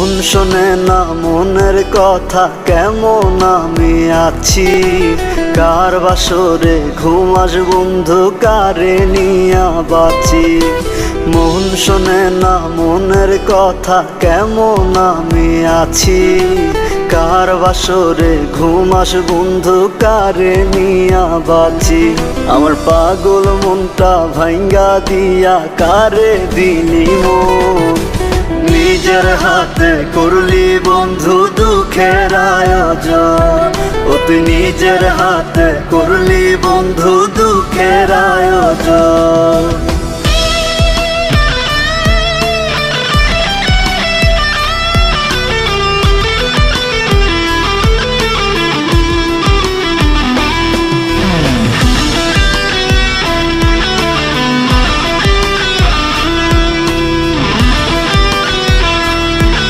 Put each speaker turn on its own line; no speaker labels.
মন শোনে না, মনের কথা কেমন আমি আছি? কার বাসরে ঘুমাস বন্ধু কারে নিয়া বাঁচি? মন শোনে না, মনের কথা কেমন আমি আছি? কার বাসরে ঘুমাস বন্ধু কারে নিয়া বাঁচি? আমার পাগল মনটা ভাঙ্গা দিয়া কারে দিলি মন? হাতে করলি বন্ধু দুঃখের আয়োজন। ও তুই নিজের হাতে করলি বন্ধু